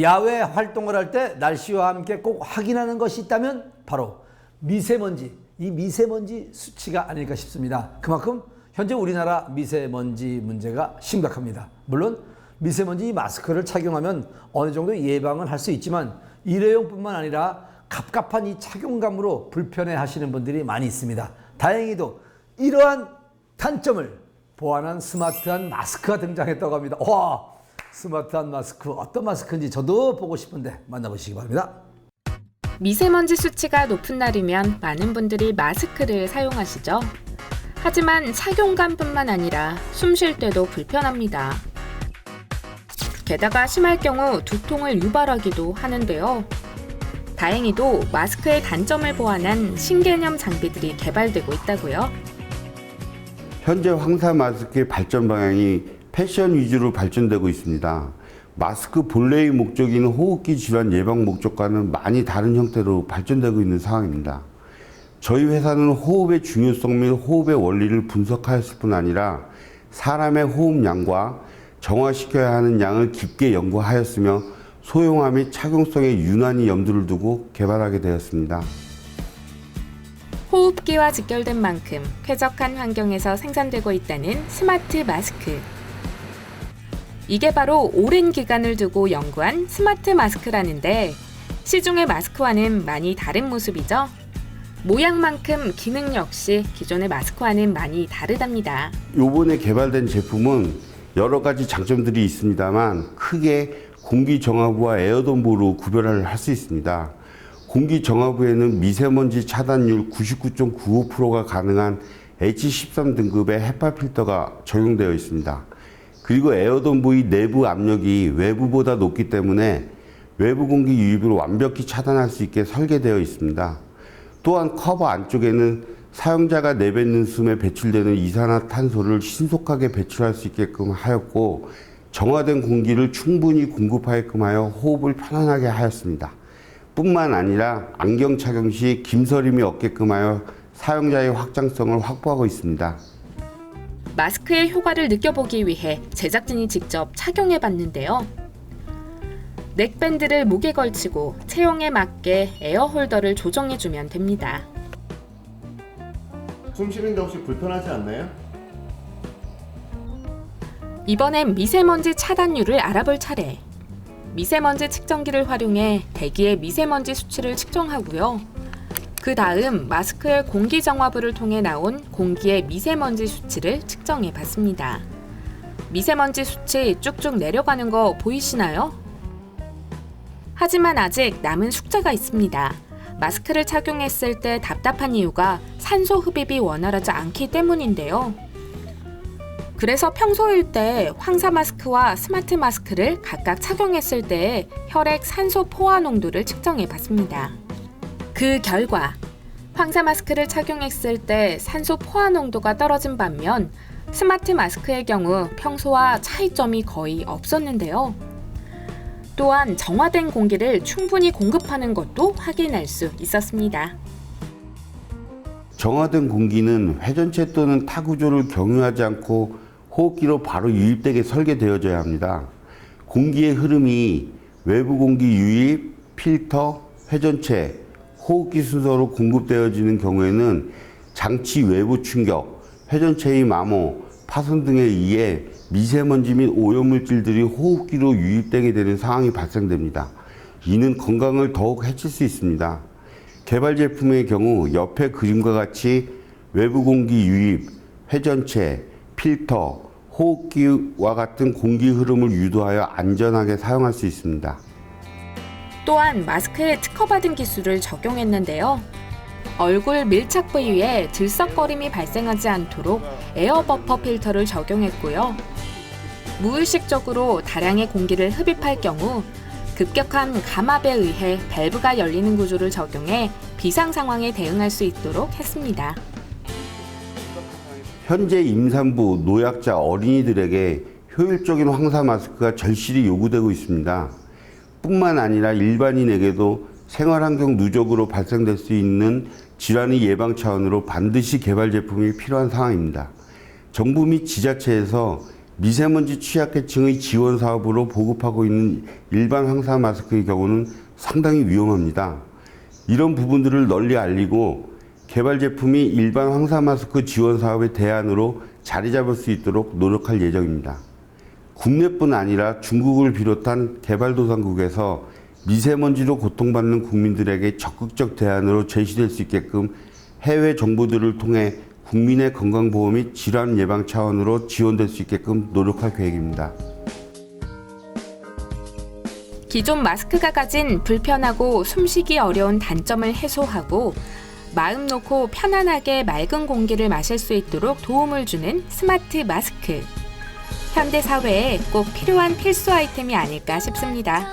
야외 활동을 할 때 날씨와 함께 꼭 확인하는 것이 있다면 바로 미세먼지, 이 미세먼지 수치가 아닐까 싶습니다. 그만큼 현재 우리나라 미세먼지 문제가 심각합니다. 물론 미세먼지 마스크를 착용하면 어느 정도 예방은 할 수 있지만 일회용뿐만 아니라 갑갑한 이 착용감으로 불편해 하시는 분들이 많이 있습니다. 다행히도 이러한 단점을 보완한 스마트한 마스크가 등장했다고 합니다. 와, 스마트한 마스크 어떤 마스크인지 저도 보고 싶은데 만나보시기 바랍니다. 미세먼지 수치가 높은 날이면 많은 분들이 마스크를 사용하시죠. 하지만 착용감뿐만 아니라 숨 쉴 때도 불편합니다. 게다가 심할 경우 두통을 유발하기도 하는데요. 다행히도 마스크의 단점을 보완한 신개념 장비들이 개발되고 있다고요. 현재 황사 마스크의 발전 방향이 패션 위주로 발전되고 있습니다. 마스크 본래의 목적인 호흡기 질환 예방 목적과는 많이 다른 형태로 발전되고 있는 상황입니다. 저희 회사는 호흡의 중요성 및 호흡의 원리를 분석하였을 뿐 아니라 사람의 호흡량과 정화시켜야 하는 양을 깊게 연구하였으며 소형화 및 착용성에 유난히 염두를 두고 개발하게 되었습니다. 호흡기와 직결된 만큼 쾌적한 환경에서 생산되고 있다는 스마트 마스크. 이게 바로 오랜 기간을 두고 연구한 스마트 마스크라는데 시중의 마스크와는 많이 다른 모습이죠. 모양만큼 기능 역시 기존의 마스크와는 많이 다르답니다. 요번에 개발된 제품은 여러 가지 장점들이 있습니다만 크게 공기 정화부와 에어덤으로 구별을 할 수 있습니다. 공기 정화부에는 미세먼지 차단율 99.95%가 가능한 H13 등급의 헤파 필터가 적용되어 있습니다. 그리고 에어덤부의 내부 압력이 외부보다 높기 때문에 외부 공기 유입을 완벽히 차단할 수 있게 설계되어 있습니다. 또한 커버 안쪽에는 사용자가 내뱉는 숨에 배출되는 이산화탄소를 신속하게 배출할 수 있게끔 하였고 정화된 공기를 충분히 공급하게끔 하여 호흡을 편안하게 하였습니다. 뿐만 아니라 안경 착용 시 김서림이 없게끔 하여 사용자의 확장성을 확보하고 있습니다. 마스크의 효과를 느껴보기 위해 제작진이 직접 착용해 봤는데요. 넥밴드를 목에 걸치고 체형에 맞게 에어홀더를 조정해 주면 됩니다. 숨 쉬는데 혹시 불편하지 않나요? 이번엔 미세먼지 차단율을 알아볼 차례. 미세먼지 측정기를 활용해 대기의 미세먼지 수치를 측정하고요. 그 다음 마스크의 공기 정화부를 통해 나온 공기의 미세먼지 수치를 측정해 봤습니다. 미세먼지 수치 쭉쭉 내려가는 거 보이시나요? 하지만 아직 남은 숙제가 있습니다. 마스크를 착용했을 때 답답한 이유가 산소 흡입이 원활하지 않기 때문인데요. 그래서 평소일 때 황사 마스크와 스마트 마스크를 각각 착용했을 때 혈액 산소 포화 농도를 측정해 봤습니다. 그 결과 황사 마스크를 착용했을 때 산소 포화 농도가 떨어진 반면 스마트 마스크의 경우 평소와 차이점이 거의 없었는데요. 또한 정화된 공기를 충분히 공급하는 것도 확인할 수 있었습니다. 정화된 공기는 회전체 또는 타 구조를 경유하지 않고 호흡기로 바로 유입되게 설계되어져야 합니다. 공기의 흐름이 외부 공기 유입, 필터, 회전체, 호흡기 순서로 공급되어지는 경우에는 장치 외부 충격, 회전체의 마모, 파손 등에 의해 미세먼지 및 오염물질들이 호흡기로 유입되게 되는 상황이 발생됩니다. 이는 건강을 더욱 해칠 수 있습니다. 개발 제품의 경우 옆에 그림과 같이 외부 공기 유입, 회전체, 필터, 호흡기와 같은 공기 흐름을 유도하여 안전하게 사용할 수 있습니다. 또한 마스크에 특허받은 기술을 적용했는데요. 얼굴 밀착 부위에 들썩거림이 발생하지 않도록 에어 버퍼 필터를 적용했고요. 무의식적으로 다량의 공기를 흡입할 경우 급격한 감압에 의해 밸브가 열리는 구조를 적용해 비상 상황에 대응할 수 있도록 했습니다. 현재 임산부, 노약자, 어린이들에게 효율적인 황사 마스크가 절실히 요구되고 있습니다. 뿐만 아니라 일반인에게도 생활환경 누적으로 발생될 수 있는 질환의 예방 차원으로 반드시 개발 제품이 필요한 상황입니다. 정부 및 지자체에서 미세먼지 취약계층의 지원 사업으로 보급하고 있는 일반 황사 마스크의 경우는 상당히 위험합니다. 이런 부분들을 널리 알리고 개발 제품이 일반 황사 마스크 지원 사업의 대안으로 자리 잡을 수 있도록 노력할 예정입니다. 국내뿐 아니라 중국을 비롯한 개발도상국에서 미세먼지로 고통받는 국민들에게 적극적 대안으로 제시될 수 있게끔 해외 정보들을 통해 국민의 건강보험 및 질환 예방 차원으로 지원될 수 있게끔 노력할 계획입니다. 기존 마스크가 가진 불편하고 숨쉬기 어려운 단점을 해소하고 마음 놓고 편안하게 맑은 공기를 마실 수 있도록 도움을 주는 스마트 마스크. 현대 사회에 꼭 필요한 필수 아이템이 아닐까 싶습니다.